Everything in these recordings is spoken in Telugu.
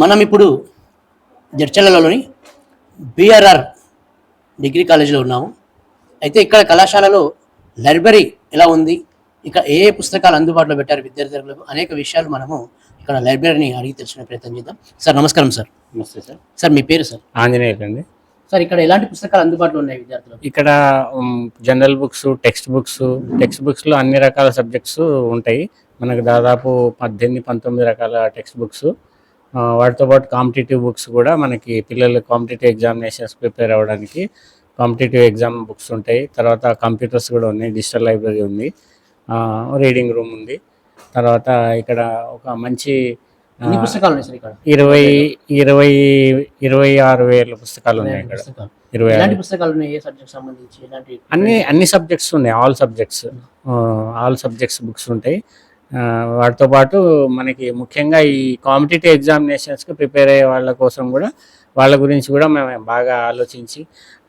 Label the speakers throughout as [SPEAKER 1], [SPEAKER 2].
[SPEAKER 1] మనం ఇప్పుడు జడ్చర్లలోని బిఆర్ఆర్ డిగ్రీ కాలేజీలో ఉన్నాము. అయితే ఇక్కడ కళాశాలలో లైబ్రరీ ఎలా ఉంది? ఇక ఏ పుస్తకాలు అందుబాటులో పెట్టారు విద్యార్థులకు? అనేక విషయాలు మనము ఇక్కడ లైబ్రరీని అడిగి తెలుసుకునే ప్రయత్నం చేద్దాం. సార్ నమస్కారం సార్.
[SPEAKER 2] నమస్తే సార్.
[SPEAKER 1] సార్ మీ పేరు సార్?
[SPEAKER 2] ఆంజనేయులు అండి.
[SPEAKER 1] సార్ ఇక్కడ ఎలాంటి పుస్తకాలు అందుబాటులో ఉన్నాయి విద్యార్థులకు?
[SPEAKER 2] ఇక్కడ general books text books text బుక్స్లో అన్ని రకాల సబ్జెక్ట్స్ ఉంటాయి. మనకు దాదాపు పద్దెనిమిది పంతొమ్మిది రకాల టెక్స్ట్ బుక్స్. వాటితో పాటు కాంపిటేటివ్ బుక్స్ కూడా మనకి పిల్లలు కాంపిటేటివ్ ఎగ్జామినేషన్స్ ప్రిపేర్ అవ్వడానికి కాంపిటేటివ్ ఎగ్జామ్ బుక్స్ ఉంటాయి. తర్వాత కంప్యూటర్స్ కూడా ఉన్నాయి. డిజిటల్ లైబ్రరీ ఉంది. రీడింగ్ రూమ్ ఉంది. తర్వాత ఇక్కడ ఒక మంచి
[SPEAKER 1] పుస్తకాలు
[SPEAKER 2] ఇరవై ఇరవై ఇరవై ఆరు వేల పుస్తకాలు ఉన్నాయి ఇక్కడ. ఇరవై
[SPEAKER 1] పుస్తకాలు
[SPEAKER 2] అన్ని అన్ని సబ్జెక్ట్స్ ఉన్నాయి. All subjects all subjects books ఉంటాయి. వాటితో పాటు మనకి ముఖ్యంగా ఈ కాంపిటేటివ్ ఎగ్జామినేషన్స్కి ప్రిపేర్ అయ్యే వాళ్ళ కోసం కూడా వాళ్ళ గురించి కూడా మేము బాగా ఆలోచించి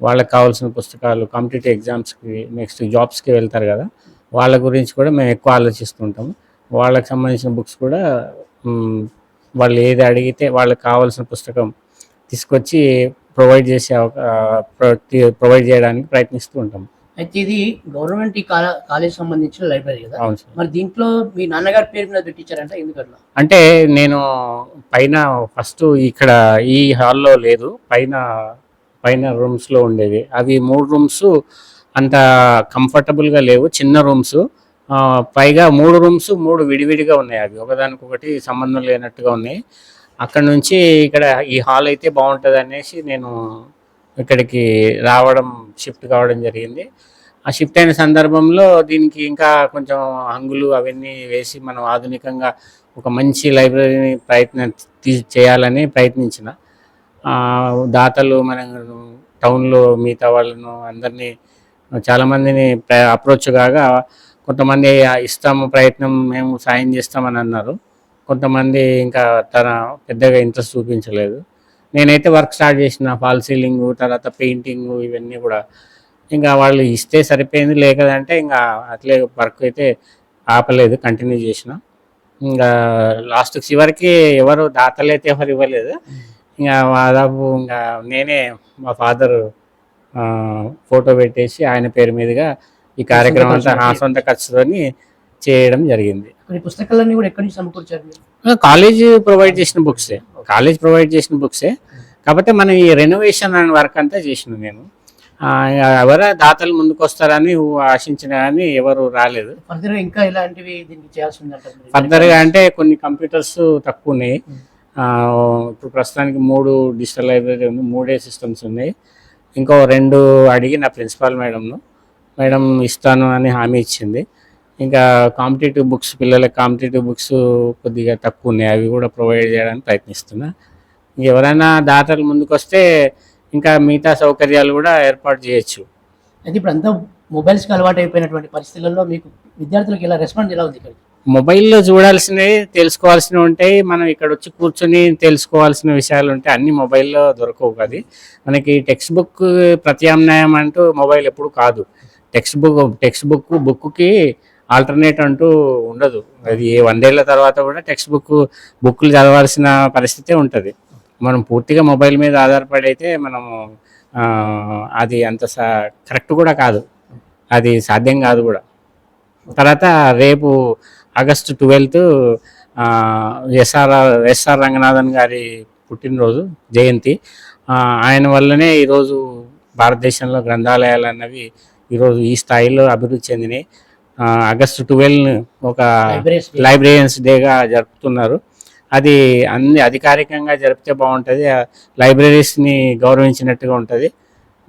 [SPEAKER 2] వాళ్ళకి కావాల్సిన పుస్తకాలు కాంపిటేటివ్ ఎగ్జామ్స్కి నెక్స్ట్ జాబ్స్కి వెళ్తారు కదా వాళ్ళ గురించి కూడా మేము ఎక్కువ ఆలోచిస్తుంటాము. వాళ్ళకి సంబంధించిన బుక్స్ కూడా వాళ్ళు ఏది అడిగితే వాళ్ళకి కావాల్సిన పుస్తకం తీసుకొచ్చి ప్రొవైడ్ చేసే ప్రొవైడ్ చేయడానికి ప్రయత్నిస్తూ ఉంటాం
[SPEAKER 1] అయితే ఇది గవర్నమెంట్ ఈ కాల- కాలేజ్ సంబంధించిన లైబ్రరీ కదా? మరి దీంట్లో మీ నాన్నగారి పేరు మీద పెట్టించారంట ఎందుకట్లా
[SPEAKER 2] అంటే నేను పైన ఫస్ట్ ఇక్కడ ఈ హాల్లో లేదు పైన పైన రూమ్స్లో ఉండేవి. అవి మూడు రూమ్స్ అంత కంఫర్టబుల్గా లేవు చిన్న రూమ్స్. పైగా మూడు రూమ్స్ మూడు విడివిడిగా ఉన్నాయి అవి. ఒకదానికొకటి సంబంధం లేనట్టుగా ఉన్నాయి. అక్కడ నుంచి ఇక్కడ ఈ హాల్ అయితే బాగుంటుంది అనేసి నేను ఇక్కడికి రావడం షిఫ్ట్ కావడం జరిగింది. ఆ షిఫ్ట్ అయిన సందర్భంలో దీనికి ఇంకా కొంచెం హంగులు అవన్నీ వేసి మనం ఆధునికంగా ఒక మంచి లైబ్రరీని ప్రయత్నం తీ- చేయాలని ప్రయత్నించిన. దాతలు మన టౌన్లో మిగతా వాళ్ళను అందరినీ చాలామందిని అప్రోచ్ కాగా కొంతమంది ఇస్తాము ప్రయత్నం మేము సాయం చేస్తామని అన్నారు. కొంతమంది ఇంకా తన పెద్దగా ఇంట్రెస్ట్ చూపించలేదు. నేనైతే వర్క్ స్టార్ట్ చేసిన ఫాల్ సీలింగ్ తర్వాత పెయింటింగ్ ఇవన్నీ కూడా. ఇంకా వాళ్ళు ఇస్తే సరిపోయింది లేకదంటే ఇంకా అట్లే వర్క్ అయితే ఆపలేదు కంటిన్యూ చేసిన. ఇంకా లాస్ట్ చివరికి ఎవరు దాతలైతే ఎవరు ఇవ్వలేదు. ఇంకా దాదాపు ఇంకా నేనే మా ఫాదర్ ఫోటో పెట్టేసి ఆయన పేరు మీదుగా ఈ కార్యక్రమం అంతా నా సొంత ఖర్చుతోని చేయడం జరిగింది.
[SPEAKER 1] ఈ పుస్తకాలన్నీ కూడా ఎక్కడి నుంచి సమకూర్చారు మీరు?
[SPEAKER 2] కాలేజ్ ప్రొవైడ్ చేసిన బుక్సే కాలేజ్ ప్రొవైడ్ చేసిన బుక్సే కాకపోతే మనం ఈ రెనోవేషన్ అనే వర్క్ అంతా చేసిన నేను ఎవరు దాతలు ముందుకు వస్తారని ఆశించిన కానీ ఎవరు రాలేదు.
[SPEAKER 1] ఫర్దర్గా ఇంకా ఇలాంటివి దీనికి చేయాల్సి ఉందంటారు మీరు?
[SPEAKER 2] ఫర్దర్గా అంటే కొన్ని కంప్యూటర్స్ తక్కువ ఉన్నాయి. ఆ, ఇప్పుడు ప్రస్తుతానికి మూడు డిజిటల్ లైబ్రరీ ఉంది మూడే సిస్టమ్స్ ఉన్నాయి. ఇంకో రెండు అడిగి నా ప్రిన్సిపాల్ మేడంను మేడం ఇస్తాను అని హామీ ఇచ్చింది. ఇంకా కాంపిటేటివ్ బుక్స్ పిల్లలకి కాంపిటేటివ్ బుక్స్ కొద్దిగా తక్కువ ఉన్నాయి. అవి కూడా ప్రొవైడ్ చేయడానికి ప్రయత్నిస్తున్నా. ఎవరైనా దాతలు ముందుకు వస్తే ఇంకా మిగతా సౌకర్యాలు కూడా ఏర్పాటు చేయొచ్చు.
[SPEAKER 1] అయితే ఇప్పుడు అంతా మొబైల్స్కి అలవాటు అయిపోయినటువంటి పరిస్థితుల్లో మీకు విద్యార్థులకు ఇలా రెస్పాన్స్ ఎలా ఉంది ఇక్కడ
[SPEAKER 2] మొబైల్లో చూడాల్సినవి తెలుసుకోవాల్సినవి ఉంటాయి. మనం ఇక్కడ వచ్చి కూర్చొని తెలుసుకోవాల్సిన విషయాలు ఉంటాయి అన్ని మొబైల్లో దొరకవు కదా మనకి టెక్స్ట్ బుక్ ప్రత్యామ్నాయం అంటూ మొబైల్ ఎప్పుడు కాదు. టెక్స్ట్ బుక్ టెక్స్ట్ బుక్ బుక్కి ఆల్టర్నేట్ అంటూ ఉండదు. అది ఏ వందేళ్ళ తర్వాత కూడా టెక్స్ట్ బుక్ బుక్లు చదవాల్సిన పరిస్థితే ఉంటుంది. మనం పూర్తిగా మొబైల్ మీద ఆధారపడి అయితే మనము అది అంత కరెక్ట్ కూడా కాదు. అది సాధ్యం కాదు కూడా. తర్వాత రేపు August twelfth S R S R Ranganathan గారి పుట్టినరోజు జయంతి. ఆయన వల్లనే ఈరోజు భారతదేశంలో గ్రంథాలయాలు అన్నవి ఈరోజు ఈ స్థాయిలో అభివృద్ధి చెందినాయి. ఆగస్టు ట్వెల్వ్ ఒక
[SPEAKER 1] లైబ్రరీస్
[SPEAKER 2] లైబ్రేరియన్స్ డేగా జరుపుతున్నారు. అది అన్ని అధికారికంగా జరిపితే బాగుంటుంది. ఆ లైబ్రరీస్ని గౌరవించినట్టుగా ఉంటుంది.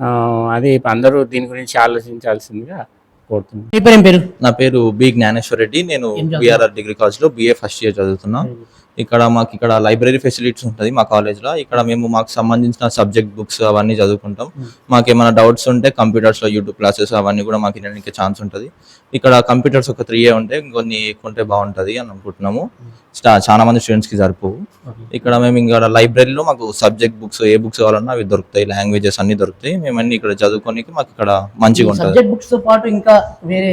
[SPEAKER 2] ఆ, అది అందరూ దీని గురించి ఆలోచించాల్సిందిగా కోరుతున్నాను
[SPEAKER 1] పేరు
[SPEAKER 3] నా పేరు బి జ్ఞానేశ్వర్ రెడ్డి. నేను? బిఆర్ఆర్ డిగ్రీ కాలేజ్లో బిఏ ఫస్ట్ ఇయర్ చదువుతున్నా. ఇక్కడ మాకు ఇక్కడ లైబ్రరీ ఫెసిలిటీస్ ఉంటుంది మా కాలేజ్లో. ఇక్కడ మేము మాకు సంబంధించిన సబ్జెక్ట్ బుక్స్ అవన్నీ చదువుకుంటాం. మాకు ఏమైనా డౌట్స్ ఉంటే కంప్యూటర్స్లో యూట్యూబ్ క్లాసెస్ అవన్నీ కూడా మాకు వినడానికి ఛాన్స్ ఉంటుంది. ఇక్కడ కంప్యూటర్స్ ఒక త్రీ ఏ ఉంటే ఇంకొన్ని ఎక్కువ ఉంటే బాగుంటది అని అనుకుంటున్నాము. స్టా- చాలా మంది స్టూడెంట్స్కి సరిపోవు. ఇక్కడ మేము ఇక్కడ లైబ్రరీలో మాకు సబ్జెక్ట్ బుక్స్ ఏ బుక్స్ కావాలన్నా అవి దొరుకుతాయి. లాంగ్వేజెస్ అన్ని దొరుకుతాయి. మేము అన్ని ఇక్కడ చదువుకోనికి మాకు ఇక్కడ మంచిగా ఉంటుంది.
[SPEAKER 1] బుక్స్తో పాటు ఇంకా వేరే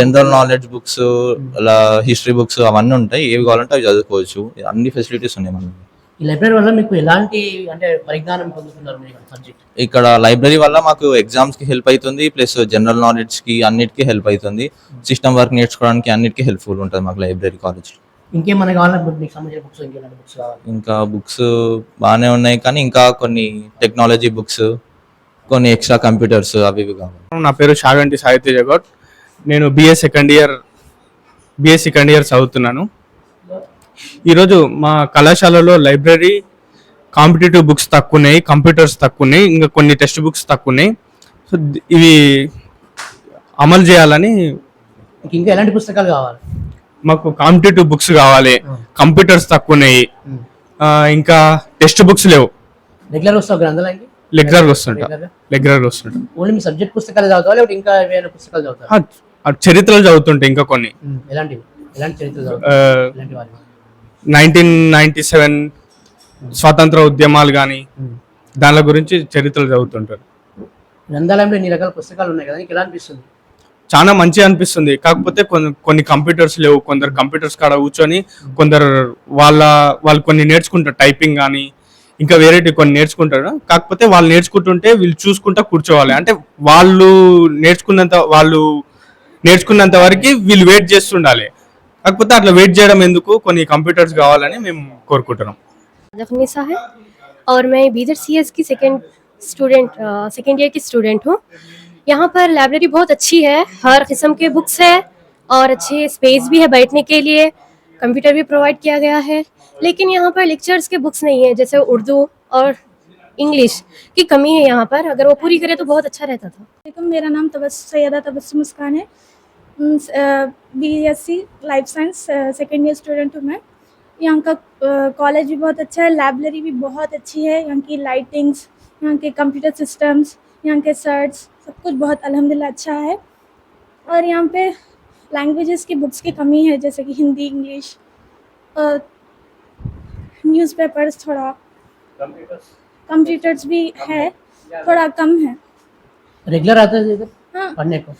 [SPEAKER 3] జనరల్ నాలెడ్జ్ బుక్స్ అలా హిస్టరీ బుక్స్ అవన్నీ ఉంటాయి. ఏవి కావాలంటే అవి చదువుకోవచ్చు. అన్ని ఫెసిలిటీస్ ఉన్నాయి మనకి.
[SPEAKER 1] ఈ లైబ్రరీ వల్ల మీకు ఎలాంటి అంటే పరిజ్ఞానం పొందుతున్నారు మీరు సబ్జెక్ట్
[SPEAKER 3] ఇక్కడ లైబ్రరీ వల్ల మాకు ఎగ్జామ్స్కి హెల్ప్ అవుతుంది ప్లస్ జనరల్ నాలెడ్జ్కి అన్నిటికీ హెల్ప్ అవుతుంది సిస్టమ్ వర్క్ నేర్చుకోవడానికి అన్నిటికీ హెల్ప్ఫుల్ ఉంటుంది మాకు లైబ్రరీ కాలేజ్
[SPEAKER 1] ఇంకేమైనా కావాలంటే మీకు సంబంధించిన బుక్స్ ఇంకేమైనా బుక్స్ కావాలి?
[SPEAKER 3] ఇంకా బుక్స్ బాగానే ఉన్నాయి కానీ ఇంకా కొన్ని టెక్నాలజీ బుక్స్ కొన్ని ఎక్స్ట్రా కంప్యూటర్స్ అవి ఇవి కావాలి.
[SPEAKER 4] నా పేరు షాగంటి సాహిత్య జగత్. నేను BA second year BA second year చదువుతున్నాను. ఈరోజు మా కళాశాలలో లైబ్రరీ కాంపిటేటివ్ బుక్స్ తక్కువ ఉన్నాయి కంప్యూటర్స్ తక్కువ ఉన్నాయి ఇంకా కొన్ని టెక్స్ట్ బుక్స్ తక్కువ ఉన్నాయి సో ఇవి అమలు చేయాలని
[SPEAKER 1] ఇంకా ఎలాంటి పుస్తకాలు కావాలి?
[SPEAKER 4] మాకు కాంపిటేటివ్ బుక్స్ కావాలి. కంప్యూటర్స్ తక్కువ ఉన్నాయి ఇంకా టెక్స్ట్ బుక్స్ లేవు.
[SPEAKER 1] రెగ్యులర్ వస్తావు గ్రంథాలయానికి?
[SPEAKER 4] లెగ్జర్గా వస్తుంటా? లెగ్జర్గా వస్తుంటా.
[SPEAKER 1] ఓన్లీ మీ సబ్జెక్ట్ పుస్తకాలు చదువుతావా? లేకపోతే ఇంకా ఏమైనా పుస్తకాలు
[SPEAKER 4] ఆ చరిత్రలు చదువుతుంటే ఇంకా కొన్ని.
[SPEAKER 1] ఎలాంటివి? ఎలాంటి చరిత్రలు వారి
[SPEAKER 4] నైన్టీన్ నైన్టీ సెవెన్ స్వాతంత్ర ఉద్యమాలు కానీ దాని గురించి చరిత్రలు చదువుతుంటారు.
[SPEAKER 1] గ్రంథాలయంలో ఇన్ని రకాల పుస్తకాలు ఉన్నాయి కదా? నీకు ఎలా అనిపిస్తుంది?
[SPEAKER 4] చాలా మంచిగా అనిపిస్తుంది కాకపోతే కొన్ని కొన్ని కంప్యూటర్స్ లేవు కొందరు కంప్యూటర్స్ కాడ కూర్చొని కొందరు వాళ్ళ వాళ్ళు కొన్ని నేర్చుకుంటారు టైపింగ్ కానీ ఇంకా వేరేటి కొన్ని నేర్చుకుంటారు కాకపోతే వాళ్ళు నేర్చుకుంటుంటే వీళ్ళు చూసుకుంటా కూర్చోవాలి అంటే వాళ్ళు నేర్చుకున్నంత వాళ్ళు నేర్చుకున్నంత వరకు వీళ్ళు వెయిట్ చేస్తుండాలి కాకపోతే అట్లా వెయిట్ చేయడం ఎందుకు కొన్ని కంప్యూటర్స్ కావాలని మేము కోరుకుంటున్నాం
[SPEAKER 5] जखनीसा है और मैं बीदर सी एस की सेकेंड स्टूडेंट सेकेंड ईयर की स्टूडेंट हूँ यहाँ पर लाइब्रेरी बहुत अच्छी है, हर किस्म के बुक्स है और अच्छे स्पेस भी है बैठने के लिए। कंप्यूटर भी प्रोवाइड किया गया है। लेकिन यहाँ पर लेक्चर्स के बुक्स नहीं है, जैसे उर्दू और इंग्लिश की कमी है यहाँ पर। अगर वो पूरी करे तो बहुत अच्छा रहता था।
[SPEAKER 6] मेरा नाम तबस सैदा तबस्सुम मुस्कान है। B S C life science second year student हूँ मैं। यहाँ का कॉलेज भी बहुत अच्छा है लाइब्रेरी भी बहुत अच्छी है। यहाँ की लाइटिंग्स यहाँ के कंप्यूटर सिस्टम्स यहाँ के सर्ट्स सब कुछ बहुत अलहमदिल्ला अच्छा है। और यहाँ पे लैंग्वेजेस की बुक्स की कमी है जैसे कि हिंदी इंग्लिश न्यूज़पेपर्स थोड़ा। कंप्यूटर्स भी है थोड़ा कम है।
[SPEAKER 1] रेगुलर आते हैं इधर?
[SPEAKER 6] हाँ।
[SPEAKER 1] पढ़ने को?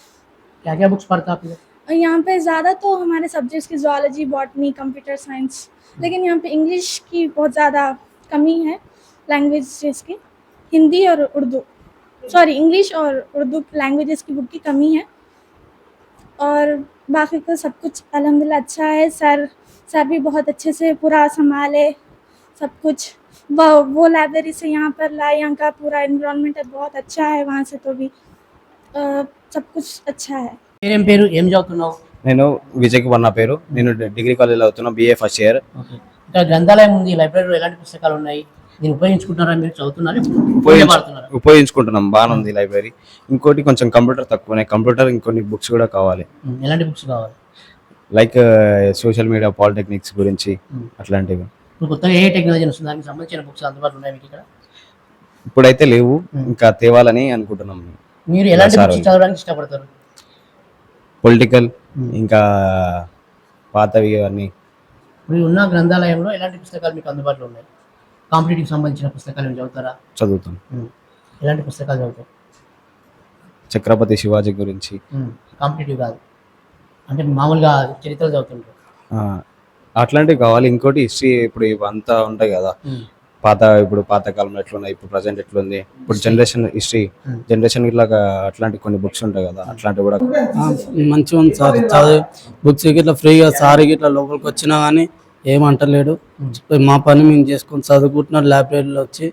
[SPEAKER 1] क्या क्या बुक्स पढ़ता आप इधर?
[SPEAKER 6] यहाँ पे ज़्यादा तो हमारे सब्जेक्ट्स की जोलॉजी बॉटनी कंप्यूटर साइंस लेकिन यहाँ पे इंग्लिश की बहुत ज़्यादा कमी है लैंग्वेज की। हिंदी और उर्दू। सॉरी इंग्लिश और उर्दू लैंग्वेजेस की बुक की कमी है और बाकी तो सब कुछ अल्हम्दुलिल्लाह अच्छा है सर सर भी बहुत अच्छे से पूरा संभाले सब कुछ वो वो लाइब्रेरी से यहाँ पर लाए यहाँ का पूरा इन्वायरमेंट बहुत अच्छा है वहाँ से तो भी अ, सब कुछ अच्छा है
[SPEAKER 1] పేరేం పేరు ఏం చదువుతున్నావు
[SPEAKER 7] నేను విజయ్ కుమార్ నా పేరు నేను డిగ్రీ కాలేజ్లో అవుతున్నా బిఏ ఫస్ట్ ఇయర్
[SPEAKER 1] ఓకే ఇక్కడ గ్రంథాలయం ఉంది లైబ్రరీలో ఎలాంటి పుస్తకాలు ఉన్నాయి దీన్ని ఉపయోగించుకుంటున్నారా మీరు చదువుతున్నారా?
[SPEAKER 7] ఉపయోగించు
[SPEAKER 1] వాడుతున్నారా
[SPEAKER 7] ఉపయోగించుకుంటున్నాం. బాగానే ఉంది లైబ్రరీ. ఇంకోటి కొంచెం కంప్యూటర్ తక్కువనే. కంప్యూటర్ ఇంకొన్ని బుక్స్ కూడా కావాలి.
[SPEAKER 1] ఎలాంటి బుక్స్ కావాలి?
[SPEAKER 7] లైక్ సోషల్ మీడియా పాలిటెక్నిక్స్ గురించి అట్లాంటివి.
[SPEAKER 1] ఇప్పుడు కొత్తగా ఏ టెక్నాలజీ వస్తుంది? దానికి సంబంధించిన బుక్స్ అందుబాటులో ఉన్నాయి మీకు ఇక్కడ?
[SPEAKER 7] ఇప్పుడైతే లేవు. ఇంకా తేవాలని అనుకుంటున్నాం.
[SPEAKER 1] మీరు ఎలాంటి బుక్స్ చదవడానికి ఇష్టపడతారు?
[SPEAKER 7] పొలిటికల్ ఇంకా పాతవి అన్నీ.
[SPEAKER 1] ఇప్పుడు ఉన్న గ్రంథాలయంలో ఎలాంటి పుస్తకాలు మీకు అందుబాటులో ఉన్నాయి? కాంపిటేటివ్ సంబంధించిన పుస్తకాలు చదువుతారా?
[SPEAKER 7] చదువుతాం.
[SPEAKER 1] ఉమ్, ఎలాంటి పుస్తకాలు చదువుతారు
[SPEAKER 7] ఛత్రపతి శివాజీ గురించి.
[SPEAKER 1] కాంపిటేటివ్ కాదు. అంటే మామూలుగా చరిత్రలు చదువుతుంటారు
[SPEAKER 7] అట్లాంటివి కావాలి. ఇంకోటి హిస్టరీ ఇప్పుడు ఇవంతా ఉంటాయి కదా. పాత ఇప్పుడు పాత కాలంలో ఎట్లున్నాయి ఇప్పుడు ప్రజెంట్ ఎట్లుంది ఇప్పుడు జనరేషన్ హిస్టరీ. జనరేషన్ ఇట్లా అట్లాంటి కొన్ని బుక్స్ ఉంటాయి కదా. అట్లాంటివి కూడా
[SPEAKER 8] మంచిగా ఉంది సార్. చదివి బుక్స్ ఇట్లా ఫ్రీగా సార్ ఇట్లా లోపలికి వచ్చినా కానీ ఏమంటలేడు. మా పని మేము చేసుకొని చదువుకుంటున్నాం లైబ్రరీలో వచ్చి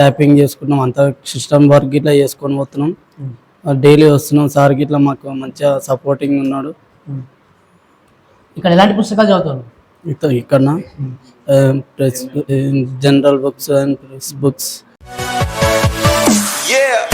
[SPEAKER 8] టైపింగ్ చేసుకుంటున్నాం అంతా సిస్టమ్ వర్క్ ఇట్లా చేసుకొని పోతున్నాం. డైలీ వస్తున్నాం సార్ ఇట్లా మాకు మంచిగా సపోర్టింగ్ ఉన్నాడు.
[SPEAKER 1] ఇక్కడ ఎలాంటి పుస్తకాలు చదువుతారు?
[SPEAKER 8] ఇక ఇక్కడ press general books and press books
[SPEAKER 9] Yeah.